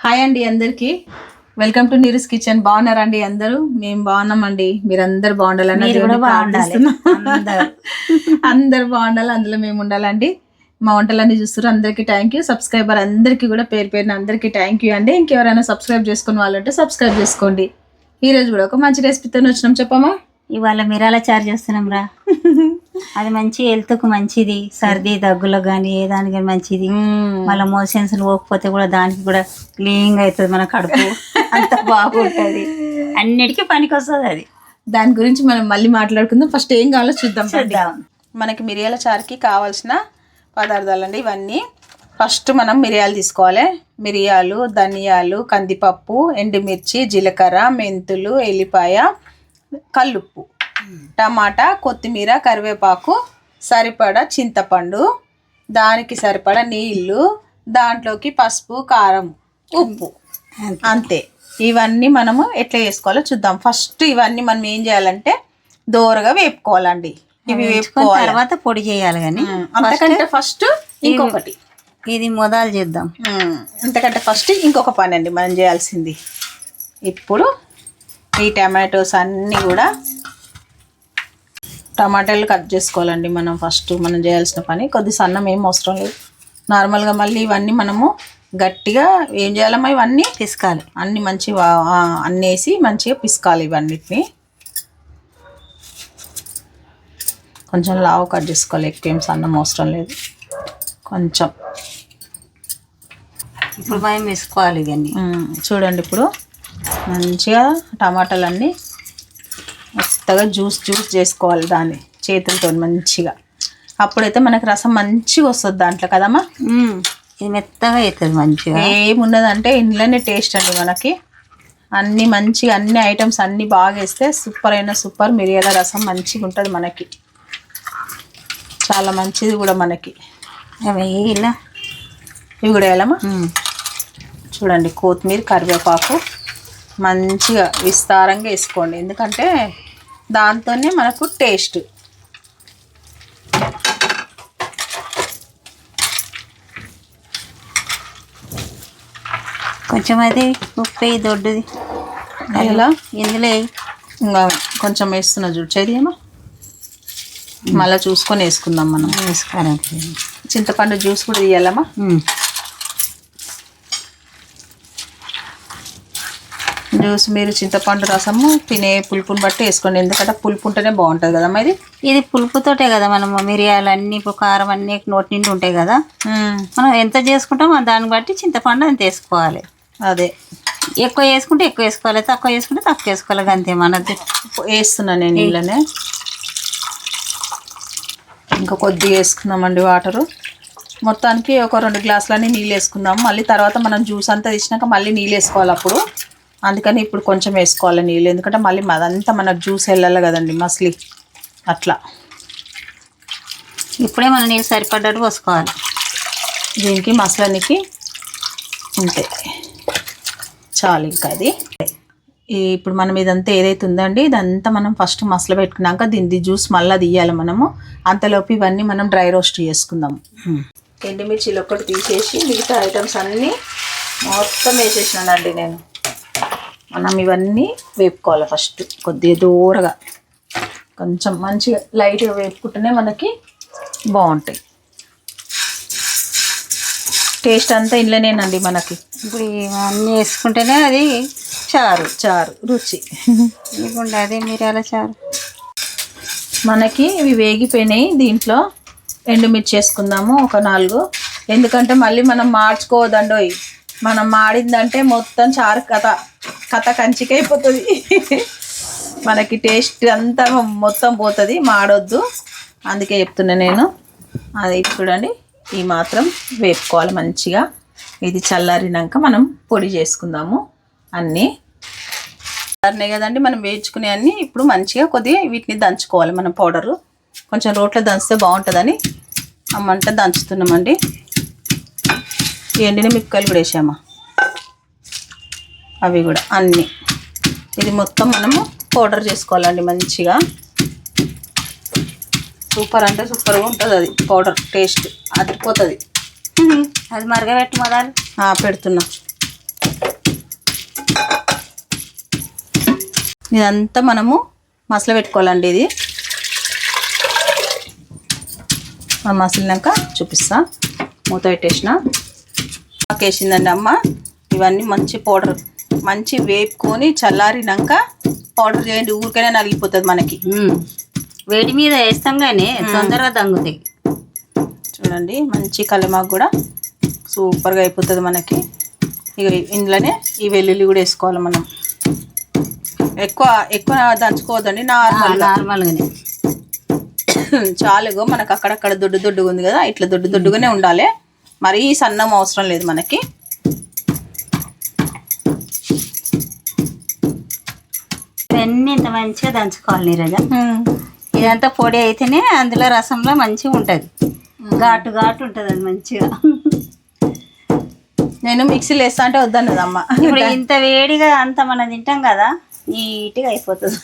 Hi అండి అందరికి. Welcome to Neeru's kitchen బాగున్నారండి అందరూ? మేము బాగున్నామండి. మీరు అందరు బాగుండాలని మీరు. అందరూ. బాగుండాలి అందులో మేము ఉండాలండి. మా వంటలన్నీ చూస్తారు అందరికీ థ్యాంక్ యూ సబ్స్క్రైబర్ అందరికీ కూడా పేరు పేరున అందరికీ థ్యాంక్ యూ అండి. ఇంకెవరైనా సబ్స్క్రైబ్ చేసుకున్న వాళ్ళంటే సబ్స్క్రైబ్ చేసుకోండి. ఈ రోజు కూడా ఒక మంచి రెసిపీతో వచ్చినాం చెప్పమా ఇవాళ మిరాల చారు చేస్తున్నాం రా. అది మంచి హెల్త్కు మంచిది. సర్ది దగ్గులకు కానీ ఏ దానికి కానీ మంచిది. మళ్ళీ మోషన్స్ పోకపోతే కూడా దానికి కూడా క్లీన్ అవుతుంది మన కడుపు. అంత బాగుంటది. అన్నిటికీ పనికి వస్తుంది అది. దాని గురించి మనం మళ్ళీ మాట్లాడుకుందాం. ఫస్ట్ ఏం కావాలో చూద్దాం. చూద్దాం. మనకి మిరియాల చారుకి కావాల్సిన పదార్థాలు అండి ఇవన్నీ. ఫస్ట్ మనం మిరియాలు తీసుకోవాలి. మిరియాలు ధనియాలు కందిపప్పు ఎండుమిర్చి జీలకర్ర మెంతులు ఎల్లిపాయ కల్లుప్పు. టమాటా కొత్తిమీర కరివేపాకు సరిపడా చింతపండు దానికి సరిపడా నీళ్ళు దాంట్లోకి పసుపు కారం ఉప్పు. అంతే. ఇవన్నీ మనము ఎట్లా చేసుకోవాలో చూద్దాం. ఫస్ట్ ఇవన్నీ మనం ఏం చేయాలంటే దోరగా వేపుకోవాలండి. ఇవి వేపుకోవాలి. తర్వాత పొడి చేయాలి కానీ అంతకంటే ఫస్ట్ ఇంకొకటి. ఇది మొదలు చేద్దాం. అంతకంటే ఫస్ట్ ఇంకొక పని అండి మనం చేయాల్సింది. ఇప్పుడు ఈ టమాటోస్ అన్నీ కూడా టమాటాలు కట్ చేసుకోవాలండి మనం ఫస్ట్ మనం చేయాల్సిన పని. కొద్ది సన్నం ఏం అవసరం లేదు. నార్మల్గా మళ్ళీ ఇవన్నీ మనము గట్టిగా ఏం చేయాలమ్మా? ఇవన్నీ పిసకాలి. అన్ని మంచి అన్ని వేసి మంచిగా పిసకాలి ఇవన్నిటిని. కొంచెం లావు కట్ చేసుకోవాలి. ఎక్కువ ఏం సన్నం అవసరం లేదు. కొంచెం. ఇప్పుడు మేము వేసుకోవాలి ఇవన్నీ. చూడండి ఇప్పుడు. మంచిగా టమాటాలన్నీ మెత్తగా జ్యూస్ జ్యూస్ చేసుకోవాలి దాన్ని చేతులతో మంచిగా. అప్పుడైతే మనకి రసం మంచిగా వస్తుంది దాంట్లో కదమ్మా? ఇది మెత్తగా అవుతుంది మంచిగా. ఏమున్నదంటే ఇంట్లోనే టేస్ట్ అండి మనకి. అన్ని మంచిగా అన్ని ఐటమ్స్ అన్ని బాగా వేస్తే సూపర్ అయిన సూపర్ మిరియాల రసం మంచిగా ఉంటుంది మనకి. చాలా మంచిది కూడా మనకి. ఇలా. ఇవి కూడా వేయాలమ్మా. చూడండి కొత్తిమీర కరివేపాకు. మంచిగా విస్తారంగా వేసుకోండి. ఎందుకంటే దాంతోనే మనకు టేస్ట్. కొంచెం అది ఉప్పు దొడ్డుది. ఇలా ఇందులో. ఇంకా కొంచెం వేస్తున్నా చూడు. చేదియమ్మా మళ్ళీ చూసుకొని వేసుకుందాం మనం. వేసుకోవాలి చింతపండు జ్యూస్ కూడా తీయాలమ్మా? జ్యూస్ మీరు చింతపండు రసము తినే పులుపుని బట్టి వేసుకోండి. ఎందుకంటే పులుపు ఉంటేనే బాగుంటుంది కదమ్మా ఇది? ఇది పులుపుతోటే కదా మనం మిరియాలు అన్ని ఇప్పుడు కారం అన్ని నోటి నిండి ఉంటాయి కదా. మనం ఎంత చేసుకుంటామో దాన్ని బట్టి చింతపండు అంత వేసుకోవాలి. అదే. ఎక్కువ వేసుకుంటే ఎక్కువ వేసుకోవాలి తక్కువ వేసుకుంటే తక్కువ వేసుకోవాలి అంతే మనది. వేస్తున్నా నేను నీళ్ళనే. ఇంకా కొద్దిగా వేసుకుందామండి వాటరు. మొత్తానికి ఒక రెండు గ్లాసులన్నీ నీళ్ళు వేసుకుందాం మళ్ళీ తర్వాత మనం జ్యూస్ అంతా తీసినాక మళ్ళీ నీళ్ళు వేసుకోవాలి అప్పుడు. అందుకని ఇప్పుడు కొంచెం వేసుకోవాలి నీళ్ళు. ఎందుకంటే మళ్ళీ అదంతా మనకు జ్యూస్ వెళ్ళాలి కదండి మస్లీ. అట్లా. ఇప్పుడే మనం నీళ్ళు సరిపడ్డట్టు పోసుకోవాలి. దీనికి మసాలానికి అంతే చాలు ఇంకా అది. ఇప్పుడు మనం ఇదంతా ఏదైతే ఉందండి ఇదంతా మనం ఫస్ట్ మసలు పెట్టుకున్నాక దీని జ్యూస్ మళ్ళీ తీయాలి మనము. అంతలోపు ఇవన్నీ మనం డ్రై రోస్ట్ చేసుకుందాం. ఎండుమిర్చిలు ఒక్కటి తీసేసి మిగతా ఐటమ్స్ అన్నీ మొత్తం వేసేసినానండి నేను. మనం ఇవన్నీ వేపుకోవాలి ఫస్ట్ కొద్దిగా దూరగా. కొంచెం మంచిగా లైట్గా వేపుకుంటేనే మనకి బాగుంటాయి. టేస్ట్ అంతా ఇంట్లోనేనండి మనకి. ఇప్పుడు ఇవన్నీ వేసుకుంటేనే అది చారు చారు రుచి. ఇదిగోండి అదే మిరియాల చారు. మనకి ఇవి వేగిపోయినాయి. దీంట్లో ఎండుమిర్చి వేసుకుందాము ఒక నాలుగు. ఎందుకంటే మళ్ళీ మనం మార్చుకోవద్దండోయ్ మనం మాడిందంటే మొత్తం చారు కథ. కథ కంచికైపోతుంది. మనకి టేస్ట్ అంతా మొత్తం పోతుంది మాడొద్దు. అందుకే చెప్తున్నా నేను. అది చూడండి ఈ మాత్రం వేపుకోవాలి మంచిగా. ఇది చల్లారినాక మనం పొడి చేసుకుందాము అన్నీ. చల్లారినాయి కదండి మనం వేయించుకునే అన్ని ఇప్పుడు మంచిగా కొద్దిగా వీటిని దంచుకోవాలి మనం పౌడరు. కొంచెం రోట్లో దంచితే బాగుంటుందని అమ్మంట దంచుతున్నామండి. ఎండిన మిరపకాయలు కూడా వేసామా? అవి కూడా అన్నీ. ఇది మొత్తం మనము పౌడర్ చేసుకోవాలండి మంచిగా. సూపర్ అంటే సూపర్గా ఉంటుంది అది పౌడర్ టేస్ట్ అదిరిపోతుంది. అది మరగబెట్టు మొదలు పెడుతున్నా. ఇదంతా మనము మసలు పెట్టుకోవాలండి ఇది. మసలినాక చూపిస్తా. మూత పెట్టేసిన. మాకేసిందండి అమ్మ. ఇవన్నీ మంచి పౌడర్ మంచి వేపుకొని చల్లారినాక పౌడర్ చేయండి. ఊరికైనా నలిగిపోతుంది మనకి. వేడి మీద వేస్తాం కానీ తొందరగా దంగుతాయి. చూడండి మంచి కలిమాకు కూడా సూపర్గా అయిపోతుంది మనకి. ఇక ఇందులోనే ఈ వెల్లుల్లి కూడా వేసుకోవాలి మనం. ఎక్కువ ఎక్కువ దంచుకోవద్దండి నార్మల్గా. నార్మల్గానే. చాలుగో మనకు అక్కడక్కడ దొడ్డు దొడ్డుగా ఉంది కదా ఇట్లా దొడ్డు దొడ్డుగానే ఉండాలి. మరీ సన్నం అవసరం లేదు మనకి. ఇవన్నీ ఇంత మంచిగా దంచుకోవాలి నీరజ. ఇదంతా పొడి అయితేనే అందులో రసంలో మంచిగా ఉంటుంది. ఘాటు ఘాటు ఉంటుంది అది మంచిగా. నేను మిక్సీలో వేస్తా అంటే వద్దన్నది అమ్మ ఇప్పుడు ఇంత వేడిగా అంత మనం తింటాం కదా నీట్గా అయిపోతుంది.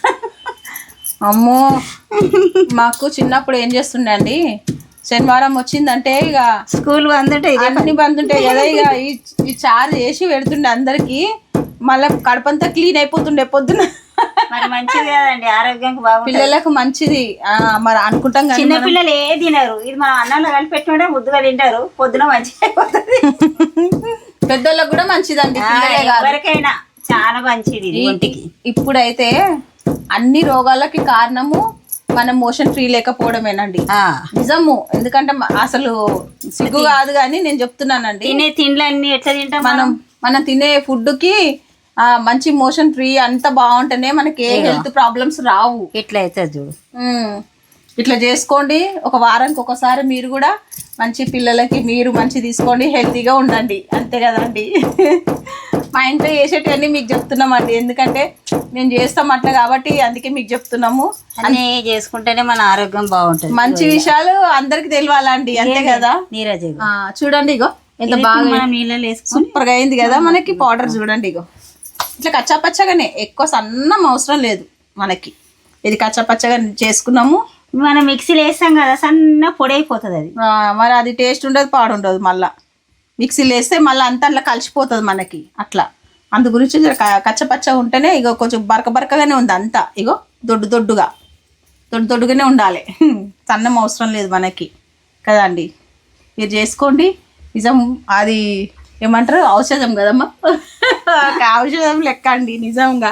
అమ్మో మాకు చిన్నప్పుడు ఏం చేస్తుండే అండి శనివారం వచ్చిందంటే ఇక స్కూల్ వందంటే ఇదే అన్ని బంద్ ఉంటాయి కదా ఇక ఈ- ఈ చారు చేసి పెడుతుండే అందరికి మళ్ళీ కడపంతా క్లీన్ అయిపోతుండే పొద్దున. మరి మంచిది కదండి ఆరోగ్యానికి బాగుంటుంది. పిల్లలకు మంచిది. ఆ, మరి అనుకుంటాం కానీ చిన్న పిల్లలు ఏ తినరు. ఇది మనం అన్నంలో కలిపి పెట్టుకుంటే ముద్దుగా తింటారు. పొద్దున మంచిగా అయిపోతుంది. పెద్దోళ్ళకి కూడా మంచిదండి ఆ, పిల్లలే కాదు. ఎవరికైనా చాలా మంచిది ఇది ఒంటికి. ఇప్పుడైతే అన్ని రోగాలకి కారణము మనం మోషన్ ఫ్రీ లేకపోవడమేనండి. ఆ, నిజము. ఎందుకంటే మ- అసలు సిగ్గు కాదు కానీ నేను చెప్తున్నానండి. తినే తిండ్లు అన్ని ఎట్లా తింటాం మనం? మనం తినే ఫుడ్కి మంచి మోషన్ ఫ్రీ అంత బాగుంటేనే మనకి ఏ హెల్త్ ప్రాబ్లమ్స్ రావు. ఇట్లా అవుతుంది చూడు. ఇట్లా చేసుకోండి. ఒక వారానికి ఒకసారి మీరు కూడా మంచి పిల్లలకి మీరు మంచి తీసుకోండి. హెల్తీగా ఉండండి. అంతే కదండి. మా ఇంట్లో చేసేటివన్నీ మీకు చెప్తున్నామండి. ఎందుకంటే మేము చేస్తాం అట్లా కాబట్టి అందుకే మీకు చెప్తున్నాము. అన్నీ చేసుకుంటేనే మన ఆరోగ్యం బాగుంటుంది. మంచి విషయాలు అందరికి తెలియాలండి. అంతే కదా. నీరజ్ చూడండి ఇగో. ఎంత బాగా మనం నీళ్ళలో వేసుకొని సూపర్గా అయింది కదా మనకి. పౌడర్ చూడండి ఇగో. ఇట్లా కచ్చాపచ్చగానే ఎక్కువ సన్నం అవసరం లేదు మనకి. ఇది కచ్చాపచ్చగా చేసుకున్నాము. మనం మిక్సీలో వేస్తాం కదా సన్న పొడి అయిపోతుంది అది. మరి అది టేస్ట్ ఉండదు పాడు ఉండదు మళ్ళా మిక్సీలో వేస్తే మళ్ళీ అంతా అట్లా కలిసిపోతుంది మనకి అట్లా. అందు గురించి కచ్చపచ్చ ఉంటేనే ఇగో కొంచెం బరక బరకగానే ఉంది అంతా. ఇగో దొడ్డు దొడ్డుగా. దొడ్డు దొడ్డుగానే ఉండాలి. సన్నం అవసరం లేదు మనకి. కదండి మీరు చేసుకోండి. నిజం అది ఏమంటారు? ఔషధం కదమ్మా? ఔషధం లెక్క అండి నిజంగా.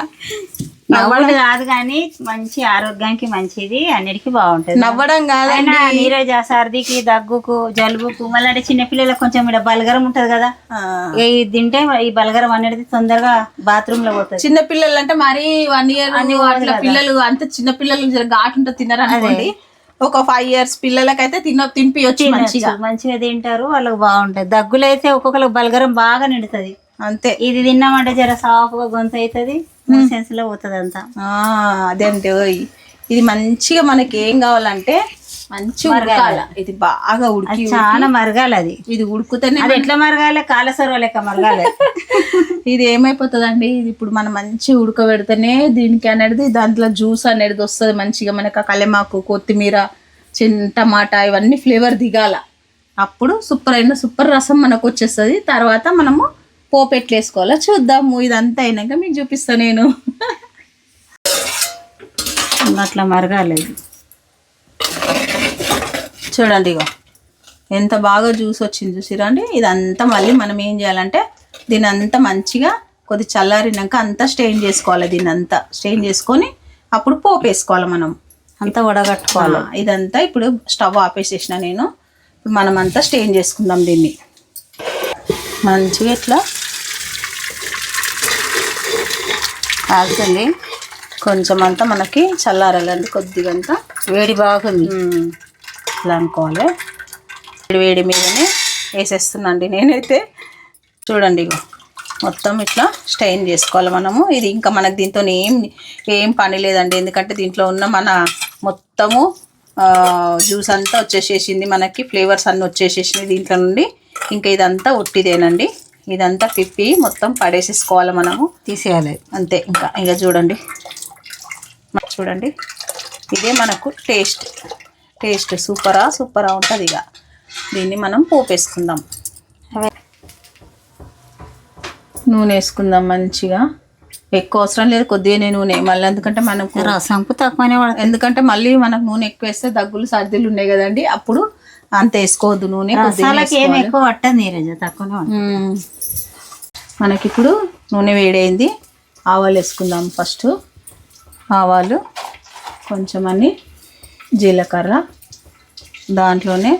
నవ్వుడు కాదు కానీ మంచి ఆరోగ్యానికి మంచిది అన్నిటికీ బాగుంటుంది. నవ్వడం కాదండి. అయినా నీరజ్ సర్దికి దగ్గుకు జలుబుకు మళ్ళీ అంటే చిన్నపిల్లలకు కొంచెం ఇక్కడ బలగరం ఉంటది కదా. ఈ తింటే ఈ బలగరం అనేది తొందరగా బాత్రూమ్లో పోతుంది. చిన్న పిల్లలు అంటే మరీ వన్ ఇయర్ అట్లా పిల్లలు అంత చిన్న పిల్లలు ఘాటు ఉంటే తినరు అనుకోండి. ఒక ఫైవ్ ఇయర్స్ పిల్లలకైతే తిన తినిపించచ్చు మంచిగా. మంచిగా తింటారు వాళ్ళకి బాగుంటది. దగ్గులు అయితే ఒక్కొక్కరికి బలగరం బాగా నిండుతుంది. అంతే. ఇది తిన్నామంటే జర సాఫ్గా గొంతు అవుతుంది సెన్స్లో పోతుంది అంతా ఆ అదే అంటే ఓయ్. ఇది మంచిగా మనకి ఏం కావాలంటే మంచి ఉడకాల. ఇది బాగా ఉడికి చాలా మరగాలి అది. ఇది ఉడుకుతేనే అది ఎట్లా మరగాలి? కాలసర్వ లెక్క మరగాలి. ఇది ఏమైపోతుందండి? ఇది ఇప్పుడు మనం మంచిగా ఉడకబెడితేనే దీనికి అనేది దాంట్లో జ్యూస్ అనేది వస్తుంది మంచిగా. మనకు కలెమాకు కొత్తిమీర చిన్న టమాటా ఇవన్నీ ఫ్లేవర్ దిగాల. అప్పుడు సూపర్ అయిన సూపర్ రసం మనకు వచ్చేస్తుంది. తర్వాత మనము పోపు ఎట్లా వేసుకోవాలో? చూద్దాము. ఇదంతా అయినాక మీకు చూపిస్తా నేను. అట్లా మరగాలి. అది. చూడండి ఇగో. ఎంత బాగా జ్యూస్ వచ్చింది చూసిరా అండి ఇదంతా మళ్ళీ మనం ఏం చేయాలంటే దీని అంతా మంచిగా కొద్ది చల్లారినాక అంతా స్టెయిన్ చేసుకోవాలి దీని అంతా స్టెయిన్ చేసుకొని అప్పుడు పోపు వేసుకోవాలి మనం. అంతా వడగట్టుకోవాలి. ఇదంతా ఇప్పుడు స్టవ్ ఆపేసేసిన నేను. మనం అంతా స్టెయిన్ చేసుకుందాం దీన్ని. మంచిగా ఇట్లా కాల్చింది కొంచెం అంతా మనకి చల్లారాలండి కొద్దిగా అంతా వేడి బాగుంది. ఇట్లా అనుకోవాలి వేడి వేడి మీదనే వేసేస్తున్నాండి నేనైతే. చూడండి ఇగో మొత్తం ఇట్లా స్టెయిన్ చేసుకోవాలి మనము. ఇది ఇంకా మనకు దీంతో ఏం ఏం పని లేదండి. ఎందుకంటే దీంట్లో ఉన్న మన మొత్తము జ్యూస్ అంతా వచ్చేసేసింది మనకి. ఫ్లేవర్స్ అన్నీ వచ్చేసేసినాయి దీంట్లో నుండి. ఇంకా ఇదంతా ఉట్టిదేనండి ఇదంతా పిప్పి మొత్తం పడేసేసుకోవాలి మనము. తీసేయాలి. అంతే ఇంకా. ఇక చూడండి. చూడండి. ఇదే మనకు టేస్ట్. టేస్ట్ సూపరా సూపరా ఉంటుంది ఇక దీన్ని మనం పోపేసుకుందాం. నూనె వేసుకుందాం మంచిగా. ఎక్కువ అవసరం లేదు కొద్దిగా నూనె. మళ్ళీ ఎందుకంటే మనకు రసంకు తక్కువనే ఎందుకంటే మళ్ళీ మనకు నూనె ఎక్కువ వేస్తే దగ్గులు సర్దీలు ఉన్నాయి కదండి. అప్పుడు అంత వేసుకోవద్దు నూనె ఏమి ఎక్కువ పట్టదు తక్కువనే మ్మ్. మనకిప్పుడు నూనె వేడైంది. ఆవాలు వేసుకుందాం ఫస్ట్. ఆవాలు కొంచెం అని జీలకర్ర దాంట్లోనే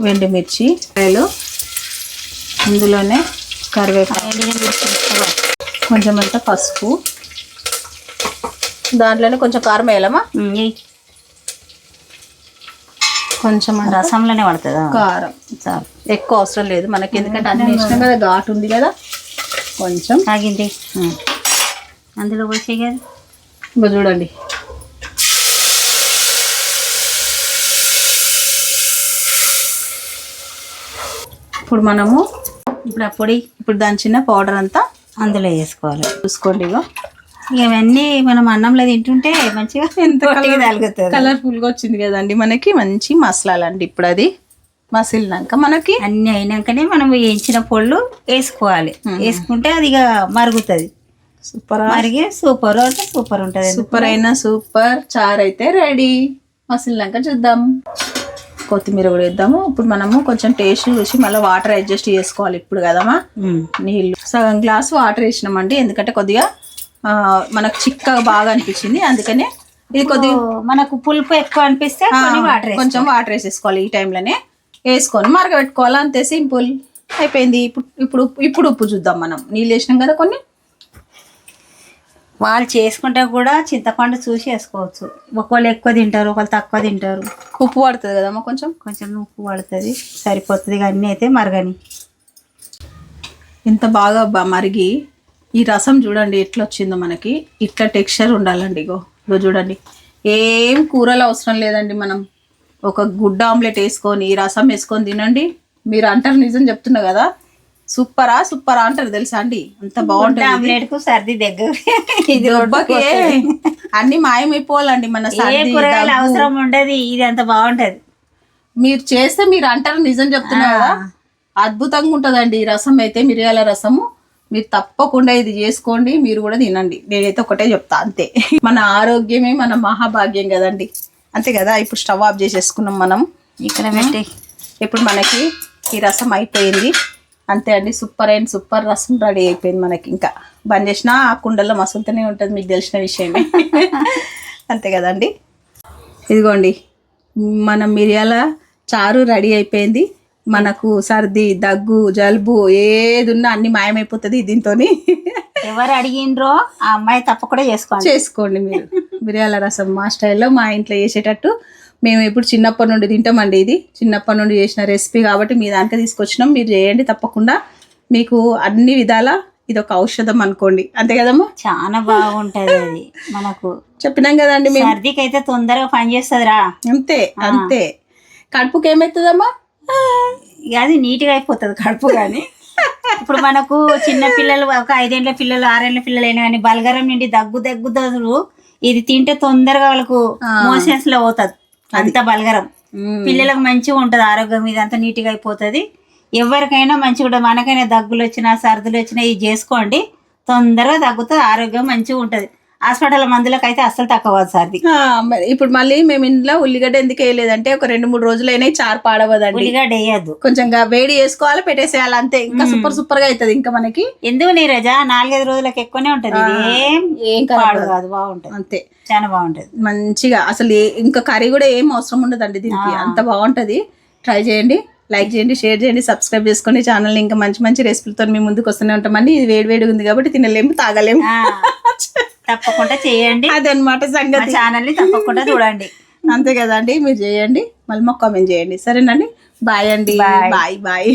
వెండిమిర్చి కాయలు ఇందులోనే కరివేపాకు. కొంచెం అంత పసుపు. దాంట్లోనే కొంచెం కారం వేయాలమ్మా. కొంచెం రసంలోనే పడుతుందా? కారం. చాలు. ఎక్కువ అవసరం లేదు. మనకి ఎందుకంటే అన్ని వేసినాం కదా ఘాటు ఉంది కదా. కొంచెం. ఆగింది. ఉమ్. అందులో పోసే కదా చూడండి. ఇప్పుడు మనము ఇప్పుడు ఆ పొడి ఇప్పుడు దాని చిన్న పౌడర్ అంతా అందులో వేసుకోవాలి. చూసుకోండి ఇగో. ఇవన్నీ మనం అన్నంలో తింటుంటే మంచిగా ఎంత తగులుతుంది కలర్ఫుల్గా వచ్చింది కదండి. మనకి మంచి మసాలా అండి ఇప్పుడు అది మసిలినాక మనకి అన్ని అయినాకనే మనం వేయించిన పొళ్ళు వేసుకోవాలి. వేసుకుంటే అది ఇక మరుగుతుంది. సూపర్? మరిగి సూపర్ అంటే సూపర్ ఉంటుంది సూపర్. అయిన సూపర్ చారు అయితే రెడీ. మసిలినాక చూద్దాం. కొత్తిమీర కూడా వేద్దాము. ఇప్పుడు మనము కొంచెం టేస్ట్ చూసి మళ్ళీ వాటర్ అడ్జస్ట్ చేసుకోవాలి ఇప్పుడు కదమ్మా. నీళ్ళు. సగం గ్లాస్ వాటర్ వేసినామండి. ఎందుకంటే కొద్దిగా మనకు చిక్కగా బాగా అనిపించింది. అందుకనే ఇది కొద్దిగా మనకు పులుపు ఎక్కువ అనిపిస్తే వాటర్ కొంచెం వాటర్ వేసేసుకోవాలి ఈ టైంలోనే వేసుకొని మరగబెట్టుకోవాలి. అంతే సింపుల్ అయిపోయింది. ఇప్పుడు ఇప్పుడు ఇప్పుడు ఉప్పు చూద్దాం మనం. నీళ్ళు వేసినాం కదా కొన్ని. వాళ్ళు చేసుకుంటే కూడా చింతపండు చూసి వేసుకోవచ్చు. ఒకళ్ళు ఎక్కువ తింటారు ఒకళ్ళు తక్కువ తింటారు. ఉప్పు పడుతుంది కదమ్మా కొంచెం? కొంచెం ఉప్పు పడుతుంది సరిపోతుంది అన్నీ అయితే మరగని. ఇంత బాగా మరిగి ఈ రసం చూడండి ఎట్లా వచ్చిందో మనకి. ఇట్లా టెక్స్చర్ ఉండాలండి ఇగో. ఇగో చూడండి. ఏం కూరలు అవసరం లేదండి మనం. ఒక గుడ్డ ఆమ్లెట్ వేసుకొని ఈ రసం వేసుకొని తినండి. మీరు అంటారు నిజం చెప్తున్నా కదా. సూపరా సూపరా అంటారు తెలుసా అండి? అంత బాగుంటుంది సర్ది దగ్గర ఇది ఒబ్బకే అన్ని మాయమైపోవాలండి మన కూరగాయలు. అవసరం ఉండదు ఇది అంత బాగుంటది. మీరు చేస్తే మీరు అంటారు నిజం చెప్తున్నా కదా. అద్భుతంగా ఉంటుందండి ఈ రసం అయితే మిరియాల రసము. మీరు తప్పకుండా ఇది చేసుకోండి మీరు కూడా తినండి. నేనైతే ఒకటే చెప్తా అంతే. మన ఆరోగ్యమే మన మహాభాగ్యం కదండి. అంతే కదా ఇప్పుడు స్టవ్ ఆఫ్ చేసేసుకున్నాం మనం. ఇక్కడ పెట్టి. ఇప్పుడు మనకి ఈ రసం అయిపోయింది. అంతే అండి సూపర్ అండ్ సూపర్ రసం రెడీ అయిపోయింది మనకి ఇంకా. బంద్ చేసినా ఆ కుండలో మసులుతూనే ఉంటుంది మీకు తెలిసిన విషయమే. అంతే కదండి. ఇదిగోండి మన మిరియాల చారు రెడీ అయిపోయింది. మనకు సర్ది దగ్గు జలుబు ఏది ఉన్నా అన్ని మాయమైపోతుంది దీంతో ఎవరు అడిగిండ్రో ఆ అమ్మాయి తప్పకుండా చేసుకోండి చేసుకోండి మీరు. మిరియాల రసం మా స్టైల్లో మా ఇంట్లో చేసేటట్టు మేము ఇప్పుడు చిన్నప్పటి నుండి తింటామండి ఇది. చిన్నప్పటి నుండి చేసిన రెసిపీ కాబట్టి మీ దాంట్లో తీసుకొచ్చినాం. మీరు చేయండి తప్పకుండా. మీకు అన్ని విధాల ఇది ఒక ఔషధం అనుకోండి. అంతే కదమ్మా? చాలా బాగుంటది అది. మనకు చెప్పినాం కదండి మేము. సర్దికి అయితే తొందరగా పని చేస్తుందిరా. అంతే అంతే. కడుపుకి ఏమవుతుందమ్మా ఇక అది నీట్గా అయిపోతుంది కడుపు కానీ. ఇప్పుడు మనకు చిన్న పిల్లలు ఒక ఐదేళ్ళ పిల్లలు ఆరేళ్ళ పిల్లలు అయినా కానీ బలగరం నుండి దగ్గు దగ్గు దగ్గు ఇది తింటే తొందరగా వాళ్ళకు మోషన్స్లో పోతుంది అంత బలగరం. పిల్లలకు మంచిగా ఉంటుంది ఆరోగ్యం ఇది అంతా నీట్గా అయిపోతుంది. ఎవరికైనా మంచిగా ఉంటుంది. మనకైనా దగ్గులు వచ్చినా సర్దులు వచ్చినా ఇది చేసుకోండి. తొందరగా తగ్గుతుంది ఆరోగ్యం మంచిగా ఉంటుంది. హాస్పిటల్ మందులకు అయితే అస్సలు తక్కువ కాదు సర్ది ఆ, మరి ఇప్పుడు మళ్ళీ మేము ఇంట్లో ఉల్లిగడ్డ ఎందుకు వేయలేదంటే ఒక రెండు మూడు రోజులైనా చారు పాడవదండి. ఉల్లిగడ్డ వేయద్దు. కొంచెం వేడి చేసుకోవాలి పెట్టేసేయాలి అంతే. ఇంకా సూపర్ సూపర్గా అవుతుంది ఇంకా మనకి. ఎందుకు నీరజ నాలుగైదు రోజులకు ఎక్కువనే ఉంటుంది. ఏం ఏం కాదు బాగుంటుంది. అంతే. చాలా బాగుంటుంది. మంచిగా అసలు ఇంకా కర్రీ కూడా ఏం అవసరం ఉండదండి దీనికి. అంత బాగుంటది. ట్రై చేయండి లైక్ చేయండి షేర్ చేయండి సబ్స్క్రైబ్ చేసుకోండి ఛానల్ ఇంకా మంచి మంచి రెసిపీలతో మీ ముందుకు వస్తూనే ఉంటామండి. ఇది వేడి వేడిగా ఉంది కాబట్టి తినలేము తాగలేము. తప్పకుండా చేయండి. అదనమాట సంగతి. ఛానల్ని తప్పకుండా చూడండి. అంతే కదండి మీరు చేయండి. మళ్ళీ మాకు కామెంట్ చేయండి. సరేనండి? బాయ్ అండి. Bye bye